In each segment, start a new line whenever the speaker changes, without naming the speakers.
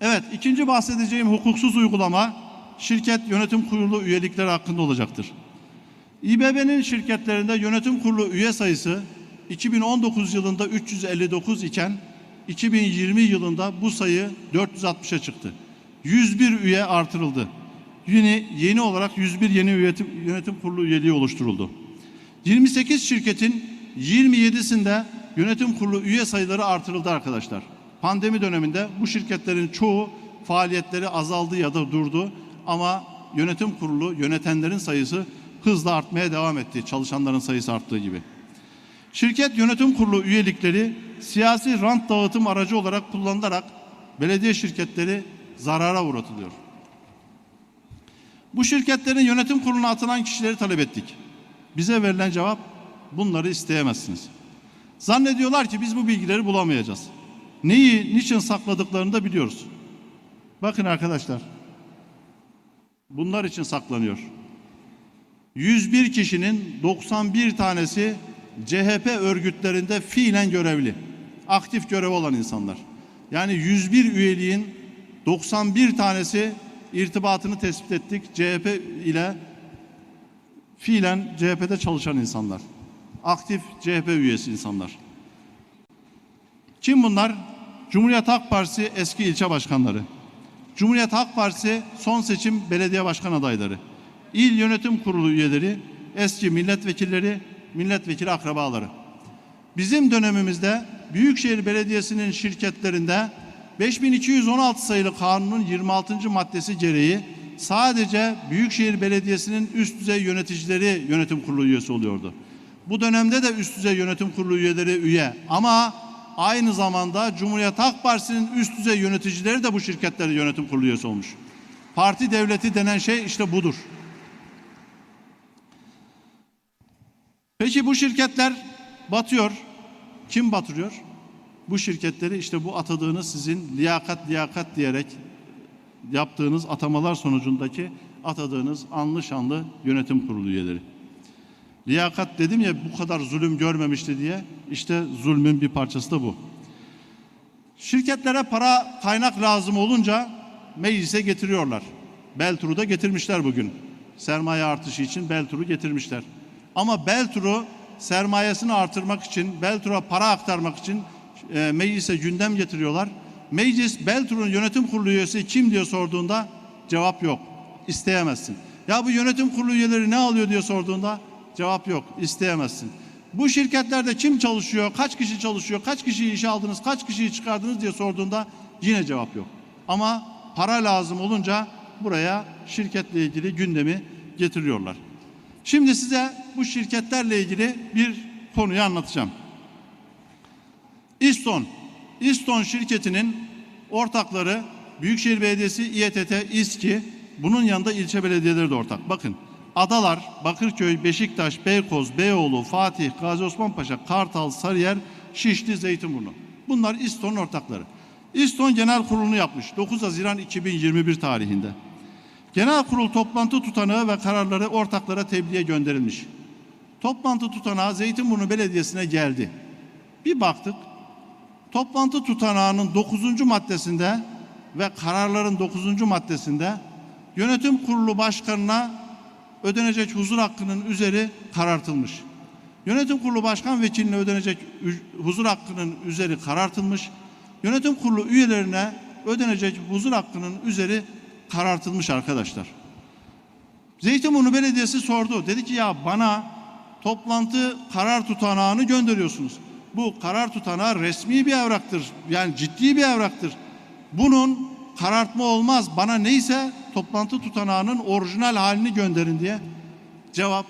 Evet, ikinci bahsedeceğim hukuksuz uygulama şirket yönetim kurulu üyelikleri hakkında olacaktır. İBB'nin şirketlerinde yönetim kurulu üye sayısı 2019 yılında 359 iken 2020 yılında bu sayı 460'a çıktı. 101 üye artırıldı. Yeni, yeni olarak 101 yeni yönetim, yönetim kurulu üyeliği oluşturuldu. 28 şirketin 27'sinde yönetim kurulu üye sayıları artırıldı arkadaşlar. Pandemi döneminde bu şirketlerin çoğu faaliyetleri azaldı ya da durdu ama yönetim kurulu yönetenlerin sayısı hızla artmaya devam etti. Çalışanların sayısı arttığı gibi. Şirket yönetim kurulu üyelikleri siyasi rant dağıtım aracı olarak kullanılarak belediye şirketleri zarara uğratılıyor. Bu şirketlerin yönetim kuruluna atanan kişileri talep ettik. Bize verilen cevap bunları isteyemezsiniz. Zannediyorlar ki biz bu bilgileri bulamayacağız. Neyi, niçin sakladıklarını da biliyoruz. Bakın arkadaşlar. Bunlar için saklanıyor. 101 kişinin 91 tanesi CHP örgütlerinde fiilen görevli. Aktif görev olan insanlar. Yani 101 üyeliğin 91 tanesi irtibatını tespit ettik. CHP ile fiilen CHP'de çalışan insanlar. Aktif CHP üyesi insanlar. Kim bunlar? Cumhuriyet Halk Partisi eski ilçe başkanları. Cumhuriyet Halk Partisi son seçim belediye başkan adayları. İl yönetim kurulu üyeleri, eski milletvekilleri, milletvekili akrabaları. Bizim dönemimizde Büyükşehir Belediyesi'nin şirketlerinde 5216 sayılı kanunun 26. maddesi gereği sadece Büyükşehir Belediyesi'nin üst düzey yöneticileri yönetim kurulu üyesi oluyordu. Bu dönemde de üst düzey yönetim kurulu üyeleri üye ama aynı zamanda Cumhuriyet Halk Partisi'nin üst düzey yöneticileri de bu şirketlerin yönetim kurulu üyesi olmuş. Parti devleti denen şey işte budur. Peki bu şirketler batıyor. Kim batırıyor? Bu şirketleri işte bu atadığınız sizin liyakat liyakat diyerek yaptığınız atamalar sonucundaki atadığınız anlı şanlı yönetim kurulu üyeleri. Liyakat dedim ya bu kadar zulüm görmemişti diye işte zulmün bir parçası da bu. Şirketlere para kaynak lazım olunca meclise getiriyorlar. Beltur'u da getirmişler bugün. Sermaye artışı için Beltur'u getirmişler. Ama Beltur'u sermayesini artırmak için, Beltur'a para aktarmak için e, meclise gündem getiriyorlar. Meclis Beltur'un yönetim kurulu üyesi kim diye sorduğunda cevap yok. İsteyemezsin. Ya bu yönetim kurulu üyeleri ne alıyor diye sorduğunda cevap yok. İsteyemezsin. Bu şirketlerde kim çalışıyor, kaç kişi çalışıyor, kaç kişiyi işe aldınız, kaç kişiyi çıkardınız diye sorduğunda yine cevap yok. Ama para lazım olunca buraya şirketle ilgili gündemi getiriyorlar. Şimdi size bu şirketlerle ilgili bir konuyu anlatacağım. İston, İston şirketinin ortakları Büyükşehir Belediyesi, İETT, İSKİ, bunun yanında ilçe belediyeleri de ortak. Bakın Adalar, Bakırköy, Beşiktaş, Beykoz, Beyoğlu, Fatih, Gazi Osman Kartal, Sarıyer, Şişli, Zeytinburnu. Bunlar İston'un ortakları. İston Genel Kurulu'nu yapmış 9 Haziran 2021 tarihinde. Genel kurul toplantı tutanağı ve kararları ortaklara tebliğe gönderilmiş. Toplantı tutanağı Zeytinburnu Belediyesi'ne geldi. Bir baktık. Toplantı tutanağının 9. maddesinde ve kararların 9. maddesinde yönetim kurulu başkanına ödenecek huzur hakkının üzeri karartılmış. Yönetim kurulu başkan vekiline ödenecek huzur hakkının üzeri karartılmış. Yönetim kurulu üyelerine ödenecek huzur hakkının üzeri karartılmış arkadaşlar. Zeytinburnu Belediyesi sordu. Dedi ki ya bana toplantı karar tutanağını gönderiyorsunuz. Bu karar tutanağı resmi bir evraktır. Yani ciddi bir evraktır. Bunun karartma olmaz. Bana neyse toplantı tutanağının orijinal halini gönderin diye cevap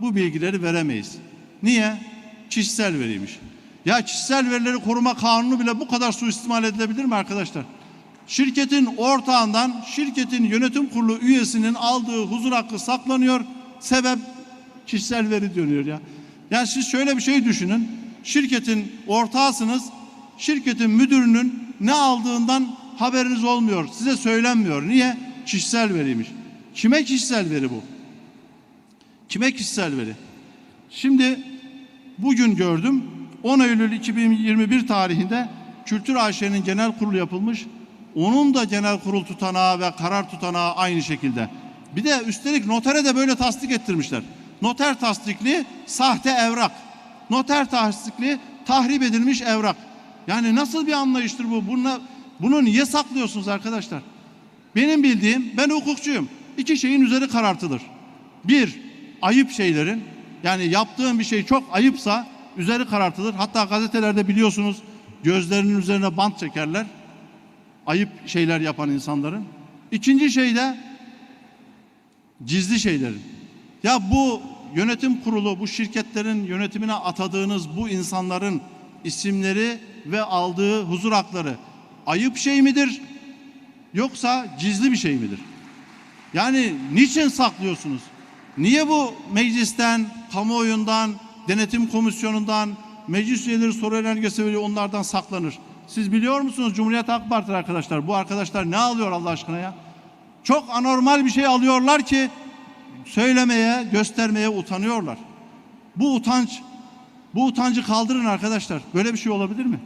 bu bilgileri veremeyiz. Niye? Kişisel veriymiş. Ya kişisel verileri koruma kanunu bile bu kadar suistimal edilebilir mi arkadaşlar? Şirketin ortağından şirketin yönetim kurulu üyesinin aldığı huzur hakkı saklanıyor. Sebep kişisel veri dönüyor ya. Yani siz şöyle bir şey düşünün. Şirketin ortağısınız. Şirketin müdürünün ne aldığından haberiniz olmuyor. Size söylenmiyor. Niye? Kişisel veriymiş. Kime kişisel veri bu? Kime kişisel veri? Şimdi bugün gördüm. 10 Eylül 2021 tarihinde Kültür AŞ'nin genel kurulu yapılmış. Onun da genel kurul tutanağı ve karar tutanağı aynı şekilde. Bir de üstelik notere de böyle tasdik ettirmişler. Noter tasdikli sahte evrak. Noter tasdikli tahrip edilmiş evrak. Yani nasıl bir anlayıştır bu? Bunu, bunu niye saklıyorsunuz arkadaşlar? Benim bildiğim, ben hukukçuyum. İki şeyin üzeri karartılır. Bir, ayıp şeylerin, yani yaptığın bir şey çok ayıpsa üzeri karartılır. Hatta gazetelerde biliyorsunuz gözlerinin üzerine bant çekerler. Ayıp şeyler yapan insanların. İkinci şey de gizli şeylerin. Ya bu yönetim kurulu, bu şirketlerin yönetimine atadığınız bu insanların isimleri ve aldığı huzur hakları ayıp şey midir? Yoksa gizli bir şey midir? Yani niçin saklıyorsunuz? Niye bu meclisten, kamuoyundan, denetim komisyonundan, meclis üyeleri soru önergesi veriyor onlardan saklanır? Siz biliyor musunuz Cumhuriyet Halk Partisi arkadaşlar? Bu arkadaşlar ne alıyor Allah aşkına ya? Çok anormal bir şey alıyorlar ki söylemeye, göstermeye utanıyorlar. Bu utanç, bu utancı kaldırın arkadaşlar. Böyle bir şey olabilir mi?